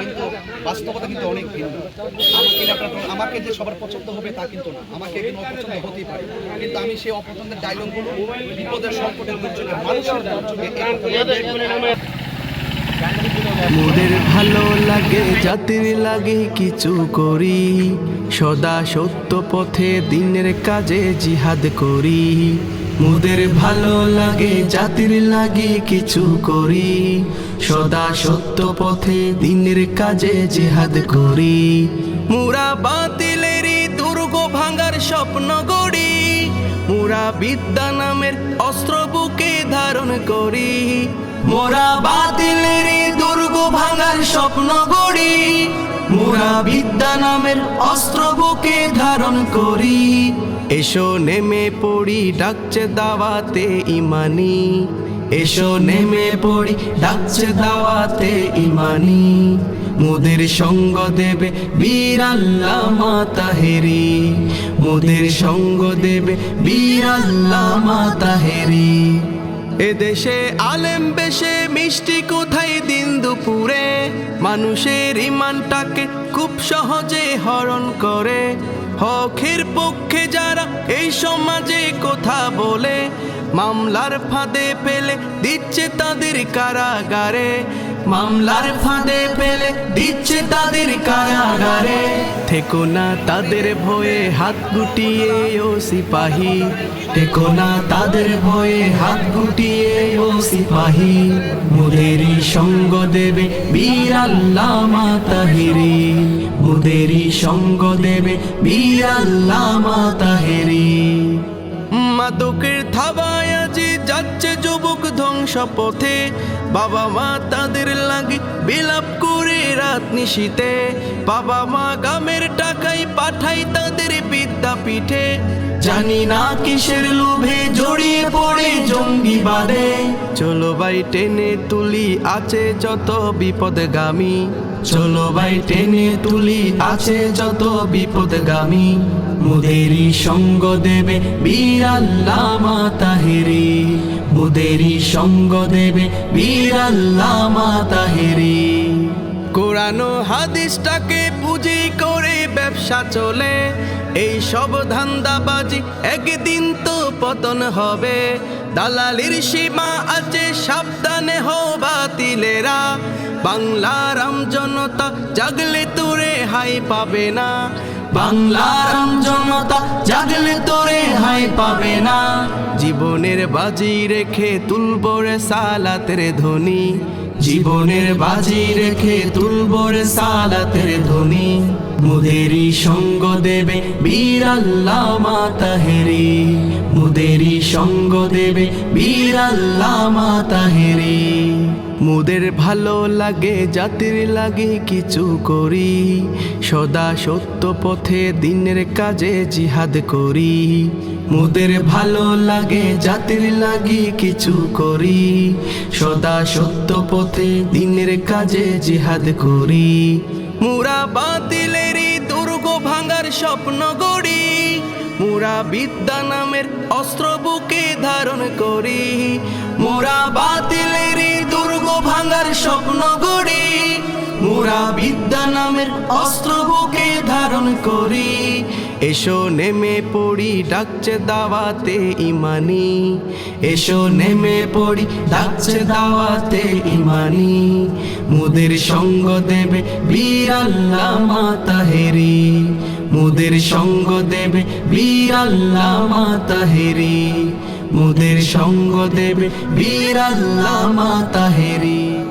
কিন্তু বাস্তবতা কিন্তু অনেক ভিন্ন। আমাকে যে সবার পছন্দ হবে তা কিন্তু না। আমাকে একদিন অপছন্দ হতেই পারে। কিন্তু আমি সেই অপছন্দের ডায়লগগুলো বিপদের সংকটের দুর্যোগে, মানুষের দুর্যোগে মোদের ভালো লাগে জাতির লাগে কিছু করি। সদা সত্য পথে দিনের কাজে জিহাদ করি। মোদের ভালো লাগে, জাতির লাগে কিছু করি। সদা সত্য পথে দিনের কাজে জেহাদ করি। মুরা বাতিলেরই দুর্গ ভাঙার স্বপ্ন গড়ি। মুরা বিদ্যা নামের অস্ত্র বুকে ধারণ করি। মোরা বাতিলের দুর্গ ভাঙার স্বপ্ন গড়ি। মোরা বিদ্যা নামের অস্ত্র বুকে ধারণ করি। এসো নেমে পড়ি, ডাকছে দাওয়াতে ইমানি। এসো নেমে পড়ি, ডাকছে দাওয়াতে ইমানি। মোদের সঙ্গ দেবে বীর আল্লামা তাহেরি মোদের সঙ্গ দেবে বীর আল্লামা তাহেরি এদেশে আলেম বেশে, মিষ্টি কোথায় দিন দুপুরে? মানুষের ইমানটাকে খুব সহজে হরণ করে। হকের পক্ষে যারা এই সমাজে কথা বলে মামলার ফাঁদে পেলে দিচ্ছে তাদের কারাগারে। মামলার ফাঁদে পেলে দিচ্ছে তাদের কারাগারে। থেকো না তাদের ভয়ে হাত গুটিয়ে ও সিপাহী। থেকো না তাদের ভয়ে হাত গুটিয়ে ও সিপাহী। মুদেরই সঙ্গ দেবে বীর আল্লামা তাহেরি মুদেরই সঙ্গ দেবে বীর আল্লামা তাহেরি মাদকের থাবায় আজি যাচ্ছে যুবক ধ্বংস পথে বাবা মা তাদের লাগে বিলাপ করে রাত নিশীতে। বাবা মা গামের টাকায় পাঠাই তাদের বিদ্যাপীঠে। জানি না কিসের লোভে জড়িয়ে পড়ে জঙ্গি বাদে। চলো ভাই টেনে তুলি, আছে যত বিপদগামী। চলো ভাই, টেনে তুলি, আছে যত বিপদগামী। মুদেরই সঙ্গ দেবে বীর আল্লামা তাহেরি মুদেরই সঙ্গ দেবে বীর আল্লামা তাহেরি কোরআন হাদিসটাকে পুঁজি করে ব্যবসা চলে। এই সব ধান্দাবাজি একদিন তো পতন হবে। দালালির সীমা আছে, সাবধানে হো বাতিলেরা। বাংলার জনতা জাগলে তোরে হাই পাবে না। বাংলার জনতা জাগলে তোরে হাই পাবে না। জীবনের বাজি রেখে তুলবরে সালাতের ধ্বনি। জীবনের বাজি রেখে তুলবর সালাতের ধ্বনি। মুদেরই সঙ্গ দেবে বীর আল্লামা তাহেরি মুদেরই সঙ্গ দেবে বীর আল্লামা তাহেরি মুদের ভালো লাগে, জাতির লাগে কিছু করি। সদা সত্য পথে দিনের কাজে জিহাদ করি। মুদের ভালো লাগে, জাতির লাগে কিছু করি। সদা সত্য পথে দিনের কাজে জিহাদ করি। মুরা ভাঙার স্বপ্ন গড়ি মুরা বিদ্যা নামের অস্ত্র বুকে ধারণ করি। মুরা বাতিলেরই দুর্গ ভাঙার স্বপ্ন গড়ি মুরা বিদ্যা নামের অস্ত্র বুকে ধারণ করি। এসো নেমে পড়ি, ডাকছে দাওয়াতে ইমানি। এসো নেমে পড়ি, ডাকছে দাওয়াতে ইমানি। মুদের সঙ্গ দেবে বীর আল্লামা তাহেরি মুদের সঙ্গ দেবে বীর মাতা হেরি। মুদের সঙ্গ দেবে বীর মাতা তাহেরি